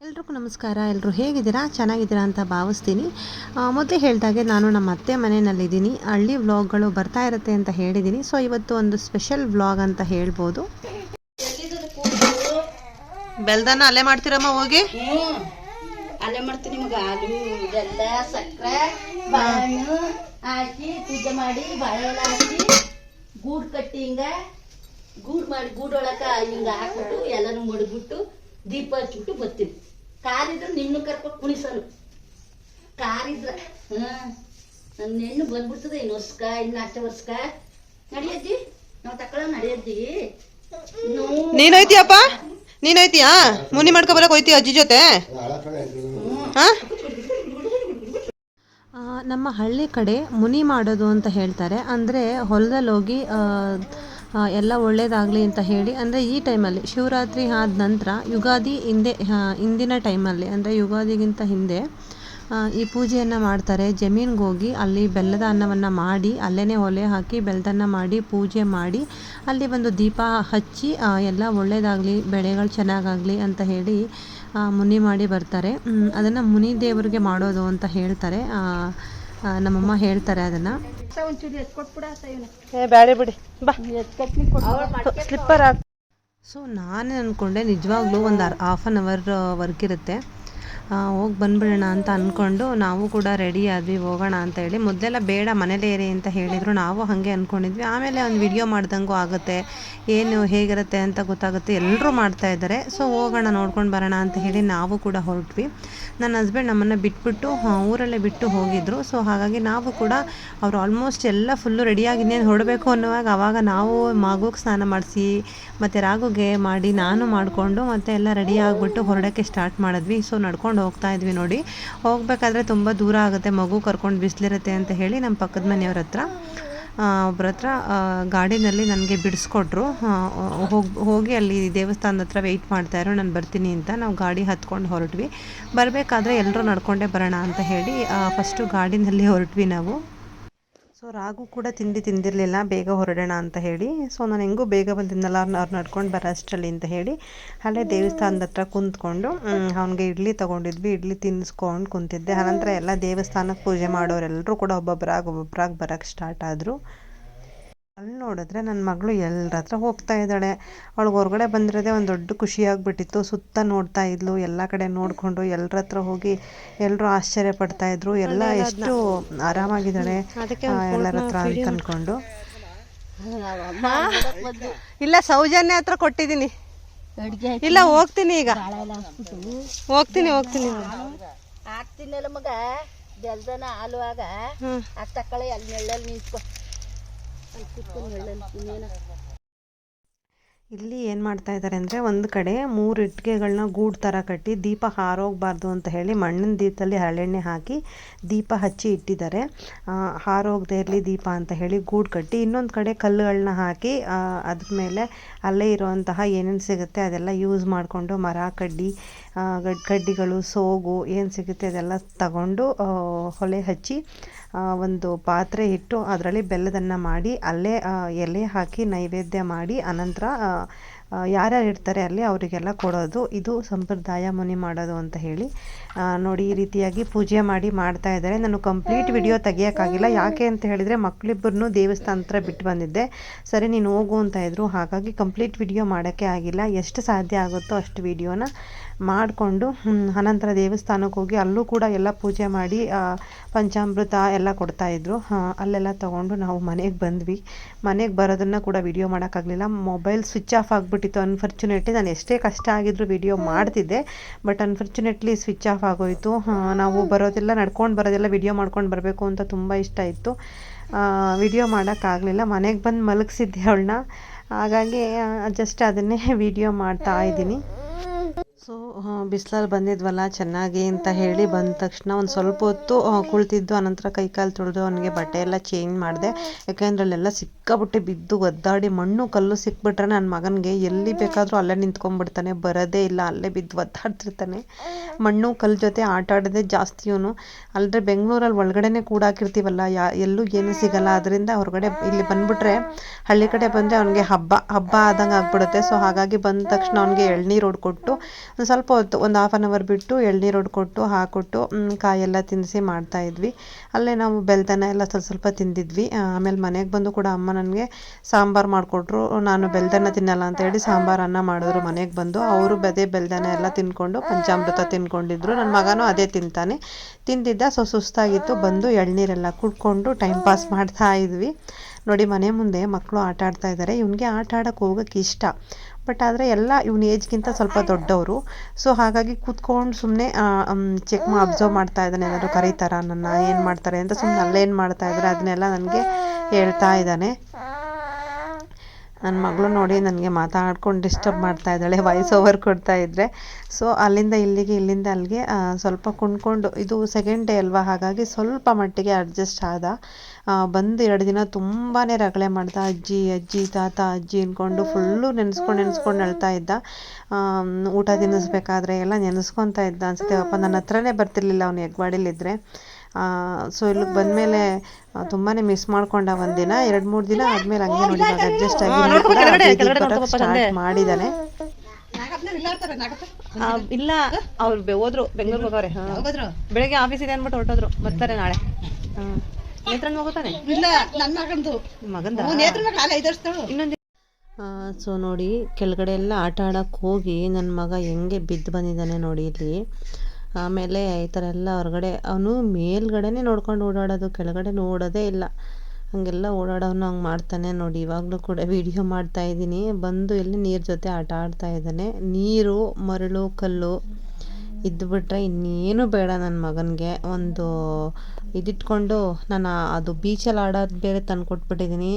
ಎಲ್ರಿಗೂ ನಮಸ್ಕಾರ. ಎಲ್ಲರೂ ಹೇಗಿದ್ದೀರಾ? ಚೆನ್ನಾಗಿದ್ದೀರಾ ಅಂತ ಭಾವಿಸ್ತೀನಿ. ಮೊದಲೇ ಹೇಳಿದಾಗೆ ನಾನು ನಮ್ಮ ಅತ್ತೆ ಮನೆಯಲ್ಲಿದ್ದೀನಿ. ಹಳ್ಳಿ ವ್ಲಾಗ್ಗಳು ಬರ್ತಾ ಇರುತ್ತೆ ಅಂತ ಹೇಳಿದ್ದೀನಿ. ಸೊ ಇವತ್ತು ಒಂದು ಸ್ಪೆಷಲ್ ವ್ಲಾಗ್ ಅಂತ ಹೇಳ್ಬೋದು. ಬೆಲ್ದನ ಅಲ್ಲೇ ಮಾಡ್ತೀರಮ್ಮ ಹೋಗಿ? ಅಲ್ಲೇ ಮಾಡ್ತೀನಿ ನಿಮ್ಗೆ ಹಾಲು ಬೆಲ್ಲ ಸಕ್ಕರೆ ಬಾಳೆಹಣ್ಣು ಹಾಕಿ ಪೂಜೆ ಮಾಡಿ ಬಾಳೆಹಣ್ಣು ಹಾಕಿ ಗೂಡ್ ಕಟ್ಟಿ ಹಿಂಗ ಗೂಡ್ ಮಾಡಿ ಗೂಡೊಳಕ ಹಿಂಗ ಹಾಕ್ಬಿಟ್ಟು ಎಲ್ಲನೂ ಮಡಗ್ಬಿಟ್ಟು ದೀಪ ಹಚ್ಬಿಟ್ಟು ಬರ್ತೀನಿ ಕಾರಿದ್ರೆ ನಿಮ್ನ ಕರ್ಕೊಂಡು ಕುಣಿಸಲು. ಕಾರಿದ್ರ ಹ್ಮ್ ನನ್ನ ಹೆಣ್ಣು ಬಂದ್ಬಿಡ್ತದೆ ಇನ್ನು ವರ್ಷಕ ಇನ್ನು ಅಷ್ಟೇ ವರ್ಷಕ ನಡೆಯದ್ದಿ? ನಾವು ತಕೊಳ ನಡೆಯದ್ದಿ? ನೀನೈತಿಯಾ ಮುನಿ ಮಾಡ್ಕೊ ಬರಕ್ ಹೋಯ್ತಿ ಅಜ್ಜಿ ಜೊತೆ? ಹಾ? ನಮ್ಮ ಹಳ್ಳಿ ಕಡೆ ಮುನಿ ಮಾಡೋದು ಅಂತ ಹೇಳ್ತಾರೆ. ಅಂದರೆ ಹೊಲದಲ್ಲಿ ಹೋಗಿ ಎಲ್ಲ ಒಳ್ಳೆಯದಾಗಲಿ ಅಂತ ಹೇಳಿ, ಅಂದರೆ ಈ ಟೈಮಲ್ಲಿ ಶಿವರಾತ್ರಿ ಆದ ನಂತರ ಯುಗಾದಿ ಹಿಂದೆ ಹಿಂದಿನ ಟೈಮಲ್ಲಿ, ಅಂದರೆ ಯುಗಾದಿಗಿಂತ ಹಿಂದೆ ಈ ಪೂಜೆಯನ್ನು ಮಾಡ್ತಾರೆ. ಜಮೀನ್ಗೆ ಹೋಗಿ ಅಲ್ಲಿ ಬೆಲ್ಲದ ಅನ್ನವನ್ನು ಮಾಡಿ ಅಲ್ಲೇ ಒಲೆ ಹಾಕಿ ಬೆಲ್ಲದನ್ನ ಮಾಡಿ, ಪೂಜೆ ಮಾಡಿ, ಅಲ್ಲಿ ಒಂದು ದೀಪ ಹಚ್ಚಿ ಎಲ್ಲ ಒಳ್ಳೆಯದಾಗಲಿ ಬೆಳೆಗಳು ಚೆನ್ನಾಗಾಗಲಿ ಅಂತ ಹೇಳಿ ಮುನಿ ಮಾಡಿ ಬರ್ತಾರೆ. ಅದನ್ನು ಮುನಿ ದೇವರಿಗೆ ಮಾಡೋದು ಅಂತ ಹೇಳ್ತಾರೆ. ನಮ್ಮಮ್ಮ ಹೇಳ್ತಾರೆ ಅದನ್ನ. ಬಿಡಿ. ಬಾ. ಸ್ಲಿಪ್ಪರ್ ಸೊ ನಾನು ಅನ್ಕೊಂಡೆ ನಿಜವಾಗ್ಲೂ ಒಂದು ಹಾಫ್ ಆನ್ ಅವರ್ ವರ್ಕ್ ಇರುತ್ತೆ. ಹೋಗಿ ಬಂದ್ಬಿಡೋಣ ಅಂತ ಅಂದ್ಕೊಂಡು ನಾವು ಕೂಡ ರೆಡಿ ಆದ್ವಿ, ಹೋಗೋಣ ಅಂತ ಹೇಳಿ. ಮೊದಲೆಲ್ಲ ಬೇಡ, ಮನೇಲೇ ಇರಿ ಅಂತ ಹೇಳಿದರು. ನಾವು ಹಾಗೆ ಅಂದ್ಕೊಂಡಿದ್ವಿ ಆಮೇಲೆ ಒಂದು ವಿಡಿಯೋ ಮಾಡ್ದಂಗೂ ಆಗುತ್ತೆ. ಏನು, ಹೇಗಿರುತ್ತೆ ಅಂತ ಗೊತ್ತಾಗುತ್ತೆ. ಎಲ್ಲರೂ ಮಾಡ್ತಾ ಇದ್ದಾರೆ. ಸೊ ಹೋಗೋಣ, ನೋಡ್ಕೊಂಡು ಬರೋಣ ಅಂತ ಹೇಳಿ ನಾವು ಕೂಡ ಹೊರಟ್ವಿ. ನನ್ನ ಹಸ್ಬೆಂಡ್ ನಮ್ಮನ್ನು ಬಿಟ್ಬಿಟ್ಟು ಊರಲ್ಲೇ ಬಿಟ್ಟು ಹೋಗಿದ್ರು. ಸೊ ಹಾಗಾಗಿ ನಾವು ಕೂಡ ಅವರು ಆಲ್ಮೋಸ್ಟ್ ಎಲ್ಲ ಫುಲ್ಲು ರೆಡಿಯಾಗಿ ಇನ್ನೇನು ಹೊರಡಬೇಕು ಅನ್ನುವಾಗ ಆವಾಗ ನಾವು ಮಗುಗೆ ಸ್ನಾನ ಮಾಡಿಸಿ ಮತ್ತು ರಾಗುಗೆ ಮಾಡಿ ನಾನು ಮಾಡಿಕೊಂಡು ಮತ್ತೆ ಎಲ್ಲ ರೆಡಿ ಆಗಿಬಿಟ್ಟು ಹೊರಡೋಕ್ಕೆ ಸ್ಟಾರ್ಟ್ ಮಾಡಿದ್ವಿ. ಸೊ ನಡ್ಕೊಂಡು ಹೋಗ್ತಾ ಇದ್ವಿ ನೋಡಿ. ಹೋಗ್ಬೇಕಾದ್ರೆ ತುಂಬ ದೂರ ಆಗುತ್ತೆ. ಮಗು ಕರ್ಕೊಂಡು ಬಿಸಿಲಿರುತ್ತೆ ಅಂತ ಹೇಳಿ ನಮ್ಮ ಪಕ್ಕದ ಮನೆಯವ್ರ ಹತ್ರ ಒಬ್ಬರ ಹತ್ರ ಗಾಡಿನಲ್ಲಿ ನನಗೆ ಬಿಡಿಸ್ಕೊಟ್ರು. ಹೋಗಿ ಹೋಗಿ ಅಲ್ಲಿ ದೇವಸ್ಥಾನದ ಹತ್ರ ವೆಯ್ಟ್ ಮಾಡ್ತಾಯಿರೋ ನಾನು ಬರ್ತೀನಿ ಅಂತ. ನಾವು ಗಾಡಿ ಹತ್ಕೊಂಡು ಹೊರಟ್ವಿ. ಬರಬೇಕಾದ್ರೆ ಎಲ್ಲರೂ ನಡ್ಕೊಂಡೇ ಬರೋಣ ಅಂತ ಹೇಳಿ ಫಸ್ಟು ಗಾಡಿನಲ್ಲಿ ಹೊರಟ್ವಿ ನಾವು. ಸೊ ರಾಗು ಕೂಡ ತಿಂಡಿ ತಿಂದಿರಲಿಲ್ಲ, ಬೇಗ ಹೊರಡೋಣ ಅಂತ ಹೇಳಿ. ಸೊ ನಾನು ಹೆಂಗೂ ಬೇಗ ಬಂದಿದ್ನಲ್ಲ ಅವ್ರು ನಡ್ಕೊಂಡು ಬರೋ ಅಷ್ಟರಲ್ಲಿ ಅಂತ ಹೇಳಿ ಅಲ್ಲೇ ದೇವಸ್ಥಾನದ ಹತ್ರ ಕುಂತ್ಕೊಂಡು ಅವ್ನಿಗೆ ಇಡ್ಲಿ ತೊಗೊಂಡಿದ್ವಿ, ಇಡ್ಲಿ ತಿನ್ನಿಸ್ಕೊಂಡು ಕುಂತಿದ್ದೆ. ಆನಂತರ ಎಲ್ಲ ದೇವಸ್ಥಾನಕ್ಕೆ ಪೂಜೆ ಮಾಡೋರೆಲ್ಲರೂ ಕೂಡ ಒಬ್ಬೊಬ್ಬರಾಗಿ ಒಬ್ಬೊಬ್ಬರಾಗಿ ಬರೋಕ್ಕೆ ಸ್ಟಾರ್ಟ್ ಆದರು. ಅಲ್ಲಿ ನೋಡಿದ್ರೆ ನನ್ನ ಮಗಳು ಎಲ್ಲರ ಹತ್ರ ಹೋಗ್ತಾ ಇದ್ದಾಳೆ. ಅವಳು ಹೊರಗಡೆ ಬಂದಿರೋದೇ ಒಂದು ದೊಡ್ಡ ಖುಷಿಯಾಗ್ಬಿಟ್ಟಿತ್ತು ಸುತ್ತ ನೋಡ್ತಾ ಇದ್ಲು ಎಲ್ಲ ಕಡೆ ನೋಡಿಕೊಂಡು ಎಲ್ಲರ ಹತ್ರ ಹೋಗಿ ಎಲ್ಲರೂ ಆಶ್ಚರ್ಯ ಪಡ್ತಾ ಇದ್ರು. ಎಲ್ಲ ಎಷ್ಟು ಆರಾಮಾಗಿದ್ದಾಳೆ. ಎಲ್ಲರ ಹತ್ರ ಅಂತ ಅಂದ್ಕೊಂಡು ಇಲ್ಲ ಸೌಜನ್ಯ ಹತ್ರ ಕೊಟ್ಟಿದ್ದೀನಿ. ಅಡ್ಗೆ ಇಲ್ಲ ಹೋಗ್ತೀನಿ ಈಗ. ಹೋಗ್ತೀನಿ ಹೋಗ್ತೀನಿ. ಹಾಕ್ತೀನಲ್ಲ ಮಗ. ಜಲ್ದನ ಹಾಲು ಆಗ. ಅಲ್ಲಿ ನೆಳ್ಳಲ್ಲಿ ನಿಂತ್ಕೊ ಅಲ್ಲಿ ಕುತ್ಕೊಂಡು ನೆಳ್ಳಲ್ಲಿ ಇನ್ನೇನ ಇಲ್ಲಿ ಏನು ಮಾಡ್ತಾ ಇದ್ದಾರೆ ಅಂದರೆ ಒಂದು ಕಡೆ ಮೂರು ಇಟ್ಟಿಗೆಗಳನ್ನ ಗೂಡು ಥರ ಕಟ್ಟಿ ದೀಪ ಹಾರೋಗಬಾರ್ದು ಅಂತ ಹೇಳಿ ಮಣ್ಣಿನ ದೀಪದಲ್ಲಿ ಹರಳೆಣ್ಣೆ ಹಾಕಿ ದೀಪ ಹಚ್ಚಿ ಇಟ್ಟಿದ್ದಾರೆ. ಹಾರೋಗದೆ ಇರಲಿ ದೀಪ ಅಂತ ಹೇಳಿ ಗೂಡು ಕಟ್ಟಿ ಇನ್ನೊಂದು ಕಡೆ ಕಲ್ಲುಗಳನ್ನ ಹಾಕಿ ಅದ್ರ ಮೇಲೆ ಅಲ್ಲೇ ಇರುವಂತಹ ಏನೇನು ಸಿಗುತ್ತೆ ಅದೆಲ್ಲ ಯೂಸ್ ಮಾಡಿಕೊಂಡು ಮರ ಕಡ್ಡಿ ಕಡ್ಡಿಗಳು ಸೋಗು ಏನು ಸಿಗುತ್ತೆ ಅದೆಲ್ಲ ತಗೊಂಡು ಒಲೆ ಹಚ್ಚಿ ಒಂದು ಪಾತ್ರೆ ಇಟ್ಟು ಅದರಲ್ಲಿ ಬೆಲ್ಲದನ್ನು ಮಾಡಿ, ಅಲ್ಲೇ ಎಲೆ ಹಾಕಿ ನೈವೇದ್ಯ ಮಾಡಿ, ಅನಂತರ ಯಾರ್ಯಾರು ಇರ್ತಾರೆ ಅಲ್ಲಿ ಅವರಿಗೆಲ್ಲ ಕೊಡೋದು. ಇದು ಸಂಪ್ರದಾಯ ಮುನಿ ಮಾಡೋದು ಅಂತ ಹೇಳಿ. ನೋಡಿ ಈ ರೀತಿಯಾಗಿ ಪೂಜೆ ಮಾಡಿ ಮಾಡ್ತಾ ಇದ್ದಾರೆ. ನಾನು ಕಂಪ್ಲೀಟ್ ವಿಡಿಯೋ ತೆಗಿಯೋಕ್ಕಾಗಿಲ್ಲ. ಯಾಕೆ ಅಂತ ಹೇಳಿದರೆ ಮಕ್ಕಳಿಬ್ಬರನ್ನು ದೇವಸ್ಥಾನ ಹತ್ರ ಬಿಟ್ಟು ಬಂದಿದ್ದೆ. ಸರಿ, ನೀನು ಹೋಗು ಅಂತ ಇದ್ದರು ಹಾಗಾಗಿ ಕಂಪ್ಲೀಟ್ ವಿಡಿಯೋ ಮಾಡೋಕ್ಕೆ ಆಗಿಲ್ಲ. ಎಷ್ಟು ಸಾಧ್ಯ ಆಗುತ್ತೋ ಅಷ್ಟು ವಿಡಿಯೋನ ಮಾಡಿಕೊಂಡು ಅನಂತರ ದೇವಸ್ಥಾನಕ್ಕೆ ಹೋಗಿ ಅಲ್ಲೂ ಕೂಡ ಎಲ್ಲ ಪೂಜೆ ಮಾಡಿ ಪಂಚಾಮೃತ ಎಲ್ಲ ಕೊಡ್ತಾಯಿದ್ರು ಅಲ್ಲೆಲ್ಲ ತೊಗೊಂಡು ನಾವು ಮನೆಗೆ ಬಂದ್ವಿ. ಮನೆಗೆ ಬರೋದನ್ನು ಕೂಡ ವಿಡಿಯೋ ಮಾಡೋಕ್ಕಾಗಲಿಲ್ಲ. ಮೊಬೈಲ್ ಸ್ವಿಚ್ ಆಫ್ ಆಗಿಬಿಟ್ಟಿತ್ತು. ಅನ್ಫಾರ್ಚುನೇಟ್ಲಿ ನಾನು ಎಷ್ಟೇ ಕಷ್ಟ ಆಗಿದ್ರು ವಿಡಿಯೋ ಮಾಡ್ತಿದ್ದೆ. ಬಟ್ ಅನ್ಫಾರ್ಚುನೇಟ್ಲಿ ಸ್ವಿಚ್ ಆಫ್ ಆಗೋಯಿತು. ನಾವು ಬರೋದೆಲ್ಲ, ನಡ್ಕೊಂಡು ಬರೋದೆಲ್ಲ ವಿಡಿಯೋ ಮಾಡ್ಕೊಂಡು ಬರಬೇಕು ಅಂತ ತುಂಬ ಇಷ್ಟ ಇತ್ತು. ವಿಡಿಯೋ ಮಾಡೋಕ್ಕಾಗಲಿಲ್ಲ. ಮನೆಗೆ ಬಂದು ಮಲಗಿಸಿದ್ದೆ ಅವಳನ್ನ. ಹಾಗಾಗಿ ಜಸ್ಟ್ ಅದನ್ನೇ ವಿಡಿಯೋ ಮಾಡ್ತಾ ಇದ್ದೀನಿ. ಸೊ ಬಿಸಿಲಲ್ಲಿ ಬಂದಿದ್ವಲ್ಲ, ಚೆನ್ನಾಗಿ ಅಂತ ಹೇಳಿ ಬಂದ ತಕ್ಷಣ ಒಂದು ಸ್ವಲ್ಪ ಹೊತ್ತು ಕುಳಿತಿದ್ದು, ಅನಂತರ ಕೈಕಾಲು ತೊಳೆದು ಅವನಿಗೆ ಬಟ್ಟೆ ಎಲ್ಲ ಚೇಂಜ್ ಮಾಡಿದೆ. ಯಾಕೆಂದ್ರೆ ಅಲ್ಲೆಲ್ಲ ಸಿಕ್ಕಾಬಿಟ್ಟೆ ಬಿದ್ದು ಒದ್ದಾಡಿ, ಮಣ್ಣು ಕಲ್ಲು ಸಿಕ್ಬಿಟ್ರೆ ನನ್ನ ಮಗನಿಗೆ ಎಲ್ಲಿ ಬೇಕಾದರೂ ಅಲ್ಲೇ ನಿಂತ್ಕೊಂಡ್ಬಿಡ್ತಾನೆ, ಬರೋದೇ ಇಲ್ಲ, ಅಲ್ಲೇ ಬಿದ್ದು ಒದ್ದಾಡ್ತಿರ್ತಾನೆ. ಮಣ್ಣು ಕಲ್ಲು ಜೊತೆ ಆಟ ಆಡೋದೇ ಜಾಸ್ತಿ ಇವನು ಅಲ್ಲದೆ ಬೆಂಗಳೂರಲ್ಲಿ ಒಳಗಡೆನೆ ಕೂಡಾಕಿರ್ತೀವಲ್ಲ ಯಾ, ಎಲ್ಲೂ ಏನೂ ಸಿಗಲ್ಲ. ಅದರಿಂದ ಹೊರಗಡೆ ಇಲ್ಲಿ ಬಂದ್ಬಿಟ್ರೆ ಹಳ್ಳಿ ಕಡೆ ಬಂದರೆ ಅವನಿಗೆ ಹಬ್ಬ ಹಬ್ಬ ಆದಂಗೆ ಆಗ್ಬಿಡುತ್ತೆ. ಸೊ, ಹಾಗಾಗಿ ಬಂದ ತಕ್ಷಣ ಅವನಿಗೆ ಎಳ್ನೀರು ಹೊಡ್ಕೊಟ್ಟು ಸ್ವಲ್ಪ ಹೊತ್ತು ಒಂದು ಹಾಫ್ ಆನ್ ಅವರ್ ಬಿಟ್ಟು ಎಳ್ನೀರು ಹೊಡ್ಕೊಟ್ಟು ಹಾಕ್ಕೊಟ್ಟು ಕಾಯೆಲ್ಲ ತಿನ್ನಿಸಿ ಮಾಡ್ತಾ ಇದ್ವಿ. ಅಲ್ಲೇ ನಾವು ಬೆಲ್ದನ ಎಲ್ಲ ಸ್ವಲ್ಪ ಸ್ವಲ್ಪ ತಿಂದಿದ್ವಿ. ಆಮೇಲೆ ಮನೆಗೆ ಬಂದು ಕೂಡ ಅಮ್ಮ ನನಗೆ ಸಾಂಬಾರು ಮಾಡಿಕೊಟ್ರು. ನಾನು ಬೆಲ್ದನ್ನ ತಿನ್ನಲ್ಲ ಅಂತ ಹೇಳಿ ಸಾಂಬಾರು ಅನ್ನ ಮಾಡಿದ್ರು ಮನೆಗೆ ಬಂದು. ಅವರು ಅದೇ ಬೆಲ್ದನ ಎಲ್ಲ ತಿನ್ಕೊಂಡು ಪಂಚಾಮೃತ ತಿನ್ಕೊಂಡಿದ್ರು. ನನ್ನ ಮಗನೂ ಅದೇ ತಿಂತಾನೆ. ತಿಂದಿದ್ದ, ಸೊ, ಸುಸ್ತಾಗಿತ್ತು. ಬಂದು ಎಳ್ನೀರೆಲ್ಲ ಕುಡ್ಕೊಂಡು ಟೈಮ್ ಪಾಸ್ ಮಾಡ್ತಾ ಇದ್ವಿ. ನೋಡಿ ಮನೆ ಮುಂದೆ ಮಕ್ಕಳು ಆಟ ಆಡ್ತಾ ಇದ್ದಾರೆ. ಇವನಿಗೆ ಆಟ ಆಡೋಕ್ಕೆ ಹೋಗೋಕ್ಕೆ ಇಷ್ಟ. ಬಟ್ ಆದರೆ ಎಲ್ಲ ಇವನ ಏಜ್ಗಿಂತ ಸ್ವಲ್ಪ ದೊಡ್ಡವರು. ಸೊ ಹಾಗಾಗಿ ಕೂತ್ಕೊಂಡು ಸುಮ್ಮನೆ ಚೆಕ್ ಅಬ್ಸರ್ವ್ ಮಾಡ್ತಾ ಇದ್ದಾನೆ. ಏನಾದ್ರು ಕರೀತಾರ ನನ್ನ ಏನು ಮಾಡ್ತಾರೆ ಅಂತ ಸುಮ್ಮನೆ ಅಲ್ಲೇನು ಮಾಡ್ತಾ ಇದ್ದಾರೆ. ಅದನ್ನೆಲ್ಲ ನನಗೆ ಹೇಳ್ತಾ ಇದ್ದಾನೆ. ನನ್ನ ಮಗಳು ನೋಡಿ ನನಗೆ ಮಾತಾಡ್ಕೊಂಡು ಡಿಸ್ಟರ್ಬ್ ಮಾಡ್ತಾ ಇದ್ದಾಳೆ ವಾಯ್ಸ್ ಓವರ್ ಕೊಡ್ತಾ ಇದ್ದರೆ ಸೊ ಅಲ್ಲಿಂದ ಇಲ್ಲಿಗೆ, ಇಲ್ಲಿಂದ ಅಲ್ಲಿಗೆ ಸ್ವಲ್ಪ ಕುಣ್ಕೊಂಡು, ಇದು ಸೆಕೆಂಡ್ ಡೇ ಅಲ್ವಾ? ಹಾಗಾಗಿ ಸ್ವಲ್ಪ ಮಟ್ಟಿಗೆ ಅಡ್ಜಸ್ಟ್ ಆದ. ಬಂದು ಎರಡು ದಿನ ತುಂಬಾ ರಗಳೆ ಮಾಡ್ತಾ ಅಜ್ಜಿ ಅಜ್ಜಿ, ತಾತ, ಅಜ್ಜಿ ಅಂದ್ಕೊಂಡು ಫುಲ್ಲು ನೆನೆಸ್ಕೊಂಡು ನೆನೆಸ್ಕೊಂಡು ಅಳ್ತಾ ಇದ್ದ. ಊಟ ತಿನ್ನಿಸ್ಬೇಕಾದ್ರೆ ಎಲ್ಲ ನೆನೆಸ್ಕೊತಾ ಇದ್ದ ಅನಿಸುತ್ತೆ. ಪಾಪ ನನ್ನ ಹತ್ರನೇ ಬರ್ತಿರ್ಲಿಲ್ಲ, ಅವನು ಹೆಗ್ವಾಡಿಲಿದ್ದರೆ ಸೊ ಇಲ್ಲಿಗೆ ಬಂದಮೇಲೆ ತುಂಬಾನೇ ಮಿಸ್ ಮಾಡ್ಕೊಂಡ ಒಂದಿನ ಎರಡು ಮೂರು ದಿನ ಆದಮೇಲೆ ಹಂಗೆ ನೋಡಿ ಇವಾಗ ಅಡ್ಜಸ್ಟ್ ಆಗಿ ಮಾಡಿದಾನೆ. ಸ್ಟಾರ್ಟ್ ಮಾಡಿದ್ದಾನೆ ಇಲ್ಲ ಅವ್ರು ಹೋದ್ರು ಬೆಂಗಳೂರಿಗೆ ಹೋಗವ್ರೆ ಬೆಳಗ್ಗೆ ಆಫೀಸ್ ಇದೆ ಅಂದ್ಬಿಟ್ಟು ಹೊರಟೋದ್ರು ಬರ್ತಾರೆ ನಾಳೆ. ನೇತ್ರನ್ ಹೋಗುತ್ತಾನೆ ಇಲ್ಲ ನನ್ನ ಮಗಂದು. ಮಗಂದ? ನೇತ್ರ ಮಗ ಐದು ಇನ್ನೊಂದು ಸೊ ನೋಡಿ ಕೆಳಗಡೆ ಎಲ್ಲ ಆಟ ಆಡಕ್ಕೆ ಹೋಗಿ ನನ್ನ ಮಗ ಹೆಂಗೆ ಬಿದ್ದು ಬಂದಿದ್ದಾನೆ ನೋಡಿ ಇಲ್ಲಿ. ಆಮೇಲೆ ಈ ಥರ ಎಲ್ಲ ಹೊರಗಡೆ ಅವನು ಮೇಲ್ಗಡೆನೇ ನೋಡ್ಕೊಂಡು ಓಡಾಡೋದು, ಕೆಳಗಡೆ ನೋಡೋದೇ ಇಲ್ಲ. ಹಂಗೆಲ್ಲ ಓಡಾಡೋನು ಹಂಗೆ ಮಾಡ್ತಾನೆ ನೋಡಿ. ಇವಾಗಲೂ ಕೂಡ ವಿಡಿಯೋ ಮಾಡ್ತಾ ಇದ್ದೀನಿ. ಬಂದು ಇಲ್ಲಿ ನೀರು ಜೊತೆ ಆಟ ಆಡ್ತಾ ಇದ್ದಾನೆ. ನೀರು, ಮರಳು, ಕಲ್ಲು ಇದ್ದು ಬಿಟ್ರೆ ಇನ್ನೇನು ಬೇಡ ನನ್ನ ಮಗನಿಗೆ. ಒಂದು ಇದಿಟ್ಕೊಂಡು ನಾನು ಅದು ಬೀಚಲ್ಲಿ ಆಡೋದು ಬೇರೆ ತಂದ್ಕೊಟ್ಬಿಟ್ಟಿದ್ದೀನಿ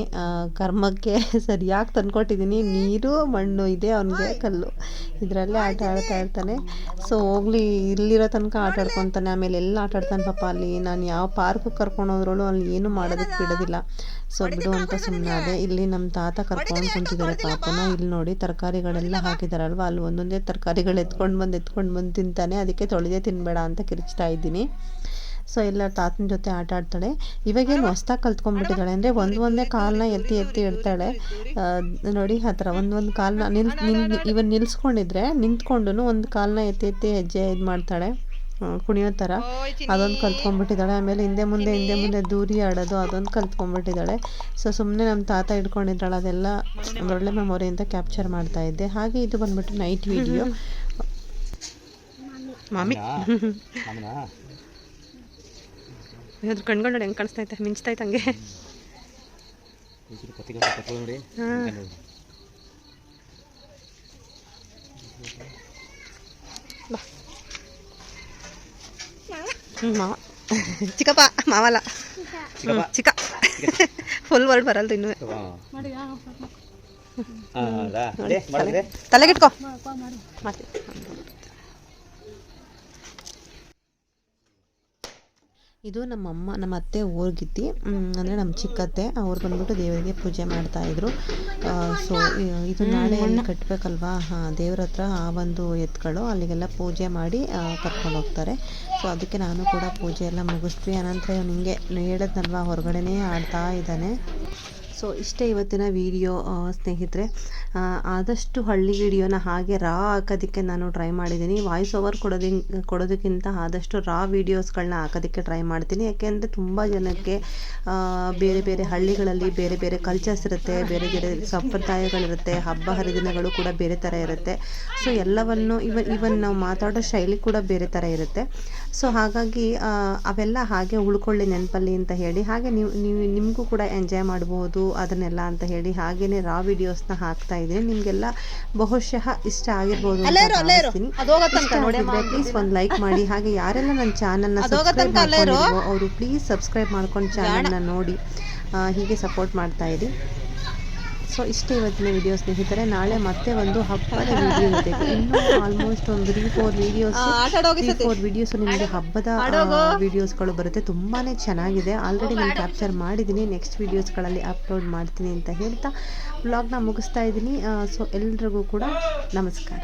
ಕರ್ಮಕ್ಕೆ ಸರಿಯಾಗಿ ತಂದ್ಕೊಟ್ಟಿದ್ದೀನಿ ನೀರು, ಮಣ್ಣು ಇದೆ ಅವನಿಗೆ, ಕಲ್ಲು. ಇದರಲ್ಲೇ ಆಟ ಆಡ್ತಾ ಇರ್ತಾನೆ. ಸೊ ಹೋಗ್ಲಿ, ಇಲ್ಲಿರೋ ತನಕ ಆಟ ಆಡ್ಕೊತಾನೆ. ಆಮೇಲೆ ಎಲ್ಲ ಆಟ ಆಡ್ತಾನೆ ಪಾಪ ಅಲ್ಲಿ? ನಾನು ಯಾವ ಪಾರ್ಕ್ ಕರ್ಕೊಂಡು ಹೋದ್ರೂ ಅಲ್ಲಿ ಏನು ಮಾಡೋದಕ್ಕೆ ಬಿಡೋದಿಲ್ಲ. ಸೊ ಬಿಡು ಅಂತ ಸುಮ್ಮನೆ ಅದೇ ಇಲ್ಲಿ ನಮ್ಮ ತಾತ ಕರ್ಕೊಂಡು ಕುಂತಿದ್ದಾರೆ ಪಾಪನ. ಇಲ್ಲಿ ನೋಡಿ ತರಕಾರಿಗಳೆಲ್ಲ ಹಾಕಿದಾರಲ್ವ? ಅಲ್ಲಿ ಒಂದೊಂದೇ ತರಕಾರಿಗಳು ಎತ್ಕೊಂಡು ಬಂದು ಎತ್ಕೊಂಡು ಬಂದು ತಿಂತಾನೆ. ಅದಕ್ಕೆ ತೊಳೆದೇ ತಿನ್ನಬೇಡ ಅಂತ ಕಿರಿಚ್ತಾ ಇದ್ದೀನಿ. ಸೊ ಎಲ್ಲ ತಾತನ ಜೊತೆ ಆಟ ಆಡ್ತಾಳೆ. ಇವಾಗೇನು ಹೊಸ್ದಾಗಿ ಕಲ್ತ್ಕೊಂಡ್ಬಿಟ್ಟಿದ್ದಾಳೆ ಅಂದರೆ ಒಂದು ಒಂದೇ ಕಾಲನ್ನ ಎತ್ತಿ ಎತ್ತಿ ಇಡ್ತಾಳೆ. ನೋಡಿ ಆ ಥರ ಒಂದು ಒಂದು ಕಾಲನ್ನ ನಿಲ್ ನಿಲ್ ಇವನ್ ನಿಲ್ಸ್ಕೊಂಡಿದ್ರೆ ನಿಂತ್ಕೊಂಡು ಒಂದು ಕಾಲನ್ನ ಎತ್ತಿ ಎತ್ತಿ ಹೆಜ್ಜೆ ಇದು ಮಾಡ್ತಾಳೆ. ಕುಣಿಯೋ ಥರ. ಅದೊಂದು ಕಲ್ತ್ಕೊಂಡ್ಬಿಟ್ಟಿದ್ದಾಳೆ. ಆಮೇಲೆ ಹಿಂದೆ ಮುಂದೆ ಹಿಂದೆ ಮುಂದೆ ದೂರಿ ಆಡೋದು ಅದೊಂದು ಕಲ್ತ್ಕೊಂಡ್ಬಿಟ್ಟಿದ್ದಾಳೆ. ಸೊ ಸುಮ್ಮನೆ ನಮ್ಮ ತಾತ ಇಟ್ಕೊಂಡಿದ್ದಾಳೆ ಅದೆಲ್ಲ ಒಳ್ಳೆ ಮೆಮೊರಿ ಅಂತ ಕ್ಯಾಪ್ಚರ್ ಮಾಡ್ತಾ ಇದ್ದೆ. ಹಾಗೆ ಇದು ಬಂದ್ಬಿಟ್ಟು ನೈಟ್ ವಿಡಿಯೋ ಮಾಮಿ. ಅದ್ರ ಕಣ್ಗಳು ನೋಡಿ ಹೆಂಗೆ ಕಾಣಿಸ್ತೈತೆ ಮಿಂಚ್ತೈತೆ ಹಂಗೆ. ಹ್ಮ್, ಮಾವ. ಚಿಕ್ಕಪ್ಪ ಮಾವಲ್ಲ. ಚಿಕ್ಕ. ಫುಲ್ ವರ್ಡ್ ಬರಲ್ದು ಇನ್ನೂ ತಲೆಗಿಟ್ಕೋ ಮತ್ತೆ. ಇದು ನಮ್ಮ ಅಮ್ಮ ನಮ್ಮ ಅತ್ತೆ ಊರ್ಗಿತ್ತಿ. ಅಂದರೆ ನಮ್ಮ ಚಿಕ್ಕತ್ತೆ. ಅವ್ರು ಬಂದ್ಬಿಟ್ಟು ದೇವರಿಗೆ ಪೂಜೆ ಮಾಡ್ತಾಯಿದ್ರು ಸೊ ಇದು ನಾಳೆ ಕಟ್ಟಬೇಕಲ್ವಾ ಹಾಂ ದೇವ್ರ ಹತ್ರ ಆ ಒಂದು ಎತ್ತುಗಳು ಅಲ್ಲಿಗೆಲ್ಲ ಪೂಜೆ ಮಾಡಿ ಕರ್ಕೊಂಡು ಹೋಗ್ತಾರೆ. ಸೊ ಅದಕ್ಕೆ ನಾನು ಕೂಡ ಪೂಜೆ ಎಲ್ಲ ಮುಗಿಸ್ತೀವಿ ಅನಂತರ ನಿಂಗೆ ಹಿಂಗೆ ಹೇಳಿದ್ನಲ್ವಾ ಹೊರಗಡೆನೇ ಆಡ್ತಾ ಇದ್ದಾನೆ. ಸೊ ಇಷ್ಟೇ ಇವತ್ತಿನ ವಿಡಿಯೋ ಸ್ನೇಹಿತರೆ. ಆದಷ್ಟು ಹಳ್ಳಿ ವಿಡಿಯೋನ ಹಾಗೆ ರಾ ಹಾಕೋದಕ್ಕೆ ನಾನು ಟ್ರೈ ಮಾಡಿದ್ದೀನಿ. ವಾಯ್ಸ್ ಓವರ್ ಕೊಡೋದಿ ಕೊಡೋದಕ್ಕಿಂತ ಆದಷ್ಟು ರಾ ವೀಡಿಯೋಸ್ಗಳನ್ನ ಹಾಕೋದಕ್ಕೆ ಟ್ರೈ ಮಾಡ್ತೀನಿ. ಯಾಕೆಂದರೆ ತುಂಬ ಜನಕ್ಕೆ ಬೇರೆ ಬೇರೆ ಹಳ್ಳಿಗಳಲ್ಲಿ ಬೇರೆ ಬೇರೆ ಕಲ್ಚರ್ಸ್ ಇರುತ್ತೆ, ಬೇರೆ ಬೇರೆ ಸಂಪ್ರದಾಯಗಳಿರುತ್ತೆ, ಹಬ್ಬ ಹರಿದಿನಗಳು ಕೂಡ ಬೇರೆ ಥರ ಇರುತ್ತೆ. ಸೊ ಎಲ್ಲವನ್ನು ಇವನ್ ಇವನ್ ನಾವು ಮಾತಾಡೋ ಶೈಲಿ ಕೂಡ ಬೇರೆ ಥರ ಇರುತ್ತೆ. ಸೊ ಹಾಗಾಗಿ ಅವೆಲ್ಲ ಹಾಗೆ ಉಳ್ಕೊಳ್ಳಿ ನೆನಪಲ್ಲಿ ಅಂತ ಹೇಳಿ, ಹಾಗೆ ನೀವು ನೀವು, ನಿಮಗೂ ಕೂಡ ಎಂಜಾಯ್ ಮಾಡ್ಬೋದು. ಅದನ್ನೆಲ್ಲ ಅಂತ ಹೇಳಿ ಹಾಗೇನೆ ರಾ ವಿಡಿಯೋಸ್ನ ಹಾಕ್ತಾ ಇದ್ದೀನಿ. ನಿಮಗೆಲ್ಲ ಬಹುಶಃ ಇಷ್ಟ ಆಗಿರ್ಬೋದು ಪ್ಲೀಸ್ ಒಂದು ಲೈಕ್ ಮಾಡಿ. ಹಾಗೆ ಯಾರೆಲ್ಲ ನನ್ನ ಚಾನಲ್ನ ಸಬ್ಸ್ಕ್ರೈಬ್ ಮಾಡ್ಕೊಂಡಿರೋ ಅವರು ಪ್ಲೀಸ್ ಸಬ್ಸ್ಕ್ರೈಬ್ ಮಾಡ್ಕೊಂಡು ಚಾನಲ್ನ ನೋಡಿ ಹೀಗೆ ಸಪೋರ್ಟ್ ಮಾಡ್ತಾ ಇರಿ. ಸೊ ಇಷ್ಟೇ ಇವತ್ತಿನ ವಿಡಿಯೋ ಸ್ನೇಹಿತರೆ. ನಾಳೆ ಮತ್ತೆ ಒಂದು ಹಬ್ಬದ ವಿಡಿಯೋ ಇದೆ. ಇನ್ನೂ ಆಲ್ಮೋಸ್ಟ್ ಒಂದು three four videos three four videos ನಿಮಗೆ ಹಬ್ಬದ ವಿಡಿಯೋಸ್ಗಳು ಬರುತ್ತೆ. ತುಂಬಾ ಚೆನ್ನಾಗಿದೆ. ಆಲ್ರೆಡಿ ನಾನು ಕ್ಯಾಪ್ಚರ್ ಮಾಡಿದ್ದೀನಿ ನೆಕ್ಸ್ಟ್ ವಿಡಿಯೋಸ್ಗಳಲ್ಲಿ ಅಪ್ಲೋಡ್ ಮಾಡ್ತೀನಿ ಅಂತ ಹೇಳ್ತಾ ಬ್ಲಾಗ್ನ ಮುಗಿಸ್ತಾ ಇದ್ದೀನಿ. ಸೊ ಎಲ್ರಿಗೂ ಕೂಡ ನಮಸ್ಕಾರ.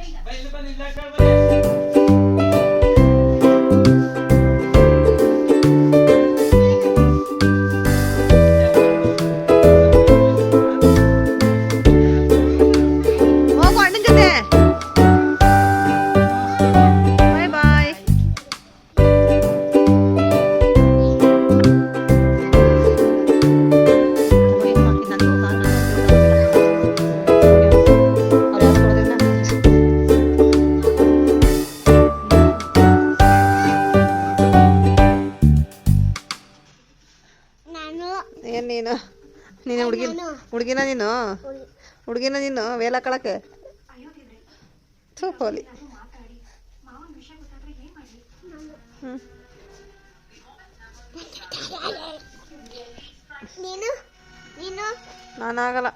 ಹುಡುಗಿನ ನೀನು? ಹುಡುಗಿನ ನೀನು ವೇಲ ಕಳಕ್ಕೆ ಥೂ ಹೋಲಿ ಹ್ಞೂ ನೀನು? ನೀನು? ನಾನಾಗಲ್ಲ.